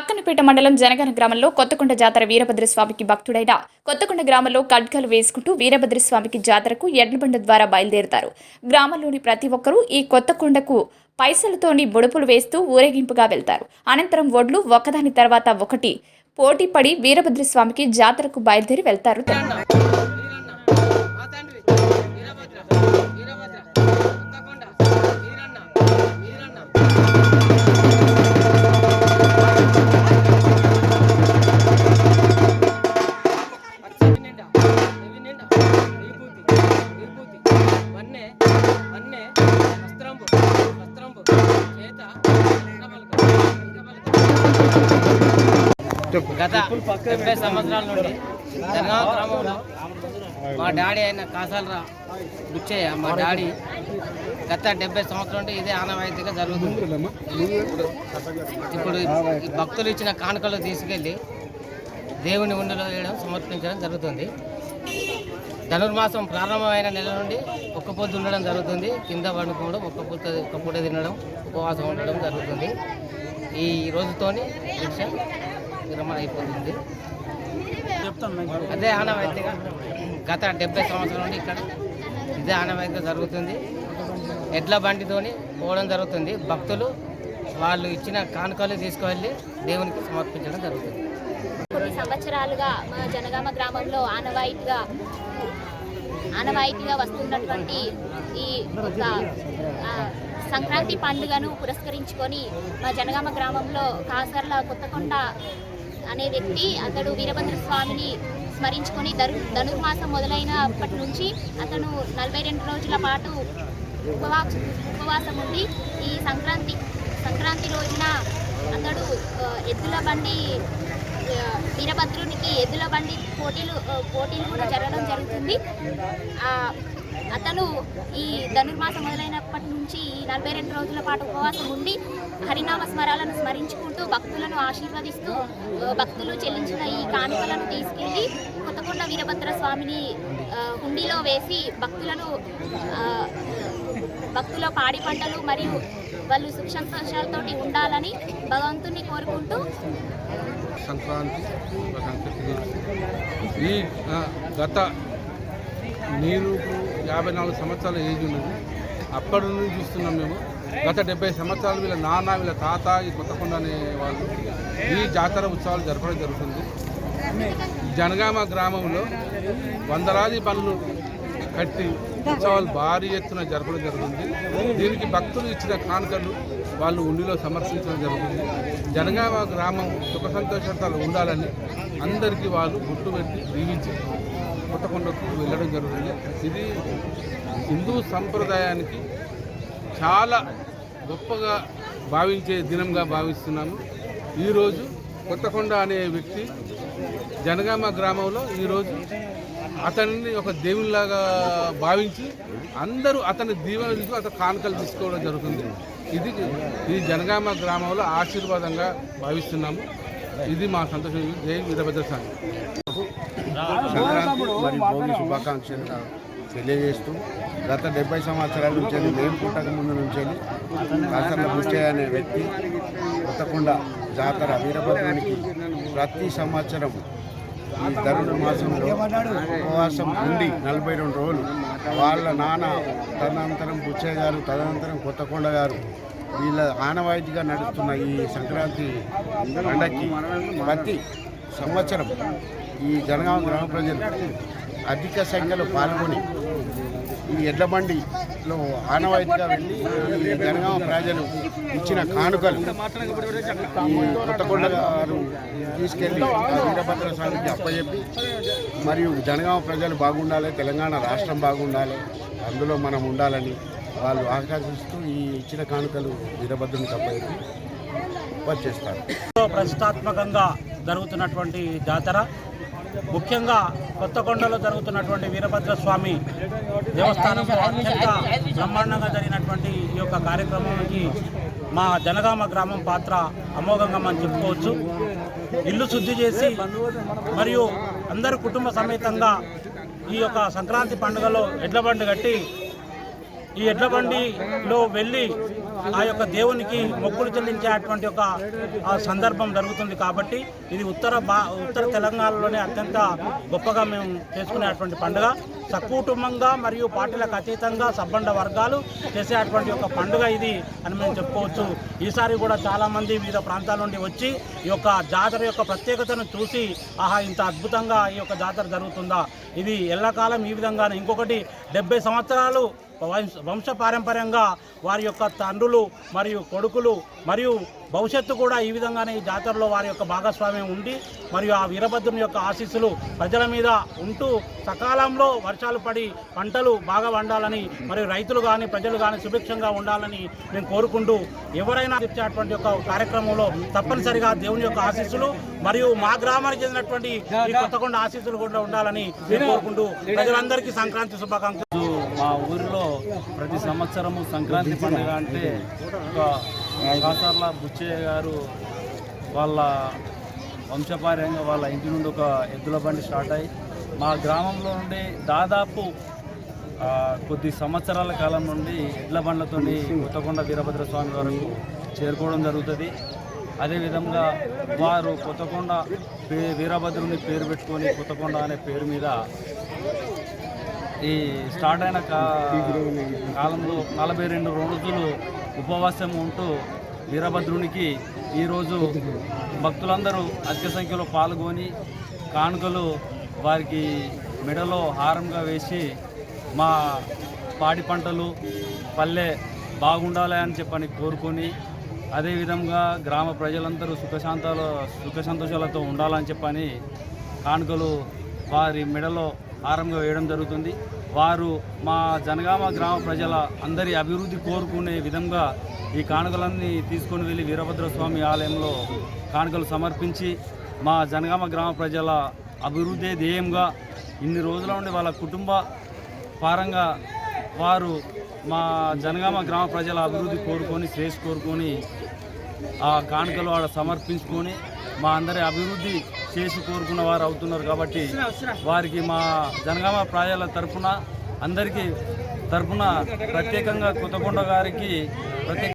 పక్కనపేట మండలం జనగన గ్రామంలో కొత్తకొండ జాతర వీరభద్రస్వామికి భక్తుడైన కొత్తకొండ గ్రామంలో ఖడ్గాలు వేసుకుంటూ వీరభద్రస్వామికి జాతరకు ఎడ్లబండ ద్వారా బయలుదేరుతారు. గ్రామంలోని ప్రతి ఒక్కరూ ఈ కొత్తకొండకు పైసలతోని బుడుపులు వేస్తూ ఊరేగింపుగా వెళ్తారు. అనంతరం ఒడ్లు ఒకదాని తర్వాత ఒకటి పోటీ పడి వీరభద్రస్వామికి జాతరకు బయలుదేరి వెళ్తారు. గత డెబ్బై సంవత్సరాల నుండి జనగామ గ్రామంలో మా డాడీ అయిన కాసాలరా బుచ్చయ్య మా డాడీ గత డెబ్బై సంవత్సరాల నుండి ఇదే ఆనవాయితీగా జరుగుతుంది. ఇప్పుడు భక్తులు ఇచ్చిన కానుకలు తీసుకెళ్ళి దేవుని ఉండిలో వేయడం సమర్పించడం జరుగుతుంది. ధనుర్మాసం ప్రారంభమైన నెల నుండి ఒక్క పొద్దు ఉండడం జరుగుతుంది. కింద పండుకోవడం ఒక్క పూట ఒక్క పూట తినడం ఉపవాసం ఉండడం జరుగుతుంది. ఈ రోజుతోని దీక్ష విరమణ అయిపోతుంది. అదే ఆనవాయితీగా గత డెబ్బై సంవత్సరాల నుండి ఇక్కడ ఇదే ఆనవాయితీగా జరుగుతుంది. ఎడ్ల బండితోని పోవడం జరుగుతుంది. భక్తులు వాళ్ళు ఇచ్చిన కానుకలు తీసుకువెళ్ళి దేవునికి సమర్పించడం జరుగుతుంది. కొన్ని సంవత్సరాలుగా మా జనగామ గ్రామంలో ఆనవాయితీగా ఆనవాయితీగా వస్తున్నటువంటి ఈ ఒక సంక్రాంతి పండుగను పురస్కరించుకొని మా జనగామ గ్రామంలో కాసర్ల కొత్తకొండ అనే వ్యక్తి అతడు వీరభద్ర స్వామిని స్మరించుకొని ధను ధనుర్మాసం మొదలైనప్పటి నుంచి అతను నలభై రెండు రోజుల పాటు ఉపవాస ఉపవాసం ఉండి ఈ సంక్రాంతి సంక్రాంతి రోజున అతడు ఎద్దుల బండి వీరభద్రునికి ఎద్దుల బండి పోటీలు పోటీలు కూడా జరగడం జరుగుతుంది. అతను ఈ ధనుర్మాసం మొదలైనప్పటి నుంచి ఈ నలభై రెండు రోజుల పాటు ఉపవాసం ఉండి హరినామ స్మరాలను స్మరించుకుంటూ భక్తులను ఆశీర్వదిస్తూ భక్తులు చెల్లించిన ఈ కానుకలను తీసుకెళ్ళి కొత్తకొండ వీరభద్ర స్వామిని హుండీలో వేసి భక్తులను భక్తుల పాడి పంటలు మరియు వాళ్ళు సుఖ సంతోషాలతోటి ఉండాలని భగవంతుని కోరుకుంటూ సంక్రాంతి ఈ గత నీరు యాభై నాలుగు సంవత్సరాల ఏజ్ ఉన్నది. అప్పటి నుంచి చూస్తున్నాం మేము. గత డెబ్బై సంవత్సరాలు వీళ్ళ నాన్న వీళ్ళ తాత ఈ కొత్తకొండ అనే వాళ్ళు ఈ జాతర ఉత్సవాలు జరపడం జరుగుతుంది. జనగామ గ్రామంలో వందలాది పనులు కట్టి ఉత్సవాలు భారీ ఎత్తున జరపడం జరుగుతుంది. దీనికి భక్తులు ఇచ్చిన కానుకలు వాళ్ళు ఉండిలో సమర్పించడం జరుగుతుంది. జనగామ గ్రామం సుఖ సంతోషాలు ఉండాలని అందరికీ వాళ్ళు గుట్టు పెట్టి దీవించి పుట్టకొండకు వెళ్ళడం జరుగుతుంది. ఇది హిందూ సంప్రదాయానికి చాలా గొప్పగా భావించే దినంగా భావిస్తున్నాము. ఈరోజు కొత్తకొండ అనే వ్యక్తి జనగామ గ్రామంలో ఈరోజు అతన్ని ఒక దేవునిలాగా భావించి అందరూ అతని దీవెన తీసుకు అతను కానుకలు తీసుకోవడం జరుగుతుంది. ఇది ఈ జనగామ గ్రామంలో ఆశీర్వాదంగా భావిస్తున్నాము. ఇది మా సంతోషం. జై వీరభద్ర స్వామి. సంక్రాంతి శుభాకాంక్షలు తెలియజేస్తూ గత డెబ్బై సంవత్సరాల నుంచి వెళ్ళి మేము పుట్టక ముందు నుంచి కాసర్ల బుచ్చయ్య అనే వ్యక్తి కొత్తకుండా జాతర వీరభద్రానికి ప్రతి సంవత్సరం ఈ ధరుణ మాసంలో ఉపవాసం ఉండి నలభై రెండు రోజులు వాళ్ళ నాన్న తదనంతరం బుచ్చయ్య గారు తదనంతరం కొత్తకొండ గారు వీళ్ళ ఆనవాయితీగా నడుస్తున్న ఈ సంక్రాంతి పండగకి ప్రతి సంవత్సరం ఈ జనగామ గ్రామ ప్రజలు అధిక సంఖ్యలో పాల్గొని ఈ ఎడ్ల లో ఆనవాయితీగా వెళ్ళి జనగామ ప్రజలు ఇచ్చిన కానుకలు ఈ కొత్తకొండ గారు తీసుకెళ్ళి వీరభద్ర స్వామికి అప్పచెప్పి మరియు జనగామ ప్రజలు బాగుండాలి తెలంగాణ రాష్ట్రం బాగుండాలి అందులో మనం ఉండాలని వాళ్ళు ఆకాంక్షిస్తూ ఈ ఇచ్చిన కానుకలు వీరభద్రుని అప్పచెప్పి వచ్చేస్తారు ప్రతిష్టాత్మకంగా జరుగుతున్నటువంటి జాతర. ముఖ్యంగా కొత్తకొండలో జరుగుతున్నటువంటి వీరభద్ర స్వామి దేవస్థానంలో అత్యంత బ్రహ్మాండంగా జరిగినటువంటి ఈ యొక్క కార్యక్రమానికి మా జనగామ గ్రామం పాత్ర అమోఘంగా మనం చెప్పుకోవచ్చు. ఇల్లు శుద్ధి చేసి మరియు అందరు కుటుంబ సమేతంగా ఈ యొక్క సంక్రాంతి పండుగలో ఎడ్ల బండి కట్టి ఈ ఎడ్ల బండిలో వెళ్ళి ఆ యొక్క దేవునికి మొక్కులు చెల్లించేటువంటి ఒక సందర్భం జరుగుతుంది కాబట్టి ఇది ఉత్తర బా ఉత్తర తెలంగాణలోనే అత్యంత గొప్పగా మేము చేసుకునేటువంటి పండుగ. సకుటుంబంగా మరియు పార్టీలకు అతీతంగా సబ్బండ వర్గాలు చేసేటువంటి ఒక పండుగ ఇది అని మేము చెప్పుకోవచ్చు. ఈసారి కూడా చాలామంది వివిధ ప్రాంతాల నుండి వచ్చి ఈ యొక్క జాతర యొక్క ప్రత్యేకతను చూసి ఆహా ఇంత అద్భుతంగా ఈ యొక్క జాతర జరుగుతుందా? ఇది ఎల్లకాలం ఈ విధంగానే. ఇంకొకటి డెబ్బై సంవత్సరాలు వంశ వంశపారంపర్యంగా వారి యొక్క తండ్రులు మరియు కొడుకులు మరియు భవిష్యత్తు కూడా ఈ విధంగానే ఈ జాతరలో వారి యొక్క భాగస్వామ్యం ఉండి మరియు ఆ వీరభద్రుని యొక్క ఆశీస్సులు ప్రజల మీద ఉంటూ సకాలంలో వర్షాలు పడి పంటలు బాగా వండాలని మరియు రైతులు కానీ ప్రజలు కానీ సుభిక్షంగా ఉండాలని మేము కోరుకుంటూ ఎవరైనా ఇచ్చేటువంటి యొక్క కార్యక్రమంలో తప్పనిసరిగా దేవుని యొక్క ఆశీస్సులు మరియు మా గ్రామానికి చెందినటువంటి ఈ కొత్తకొండ ఆశీస్సులు కూడా ఉండాలని మేము కోరుకుంటూ ప్రజలందరికీ సంక్రాంతి శుభాకాంక్షలు. మా ఊరిలో ప్రతి సంవత్సరము సంక్రాంతి పండుగ అంటే ఒక కాసర్ల బుచ్చయ్య గారు వాళ్ళ వంశపార్యంగా వాళ్ళ ఇంటి నుండి ఒక ఎద్దుల బండి స్టార్ట్ అయ్యి మా గ్రామంలో నుండి దాదాపు కొద్ది సంవత్సరాల కాలం నుండి ఎడ్ల బండ్లతో కొత్తకొండ వీరభద్ర స్వామి వరకు చేరుకోవడం జరుగుతుంది. అదేవిధంగా వారు కొత్తకొండ పే వీరభద్రుని పేరు పెట్టుకొని కొత్తకొండ అనే పేరు మీద ఈ స్టార్ట్ అయిన కా కాలంలో నలభై రెండు రోజులు ఉపవాసం ఉంటూ వీరభద్రునికి ఈరోజు భక్తులందరూ అధిక సంఖ్యలో పాల్గొని కానుకలు వారికి మెడలో హారంగా వేసి మా పాడి పంటలు పల్లె బాగుండాలి అని చెప్పని కోరుకొని అదేవిధంగా గ్రామ ప్రజలందరూ సుఖశాంతాలు సుఖ సంతోషాలతో ఉండాలని చెప్పని కానుకలు వారి మెడలో హారంగా వేయడం జరుగుతుంది. వారు మా జనగామ గ్రామ ప్రజల అందరి అభివృద్ధి కోరుకునే విధంగా ఈ కానుకలన్నీ తీసుకొని వెళ్ళి వీరభద్ర స్వామి ఆలయంలో కానుకలు సమర్పించి మా జనగామ గ్రామ ప్రజల అభివృద్ధి ధ్యేయంగా ఇన్ని రోజుల నుండి వాళ్ళ కుటుంబ పరంగా వారు మా జనగామ గ్రామ ప్రజల అభివృద్ధి కోరుకొని శ్రేయస్ కోరుకొని ఆ కానుకలు ఆడ సమర్పించుకొని మా అందరి అభివృద్ధి చేసి కోరుకున్న వారు అవుతున్నారు కాబట్టి వారికి మా జనగామ ప్రజల తరఫున అందరికీ తరఫున ప్రత్యేకంగా కొత్తకొండ గారికి ప్రత్యేక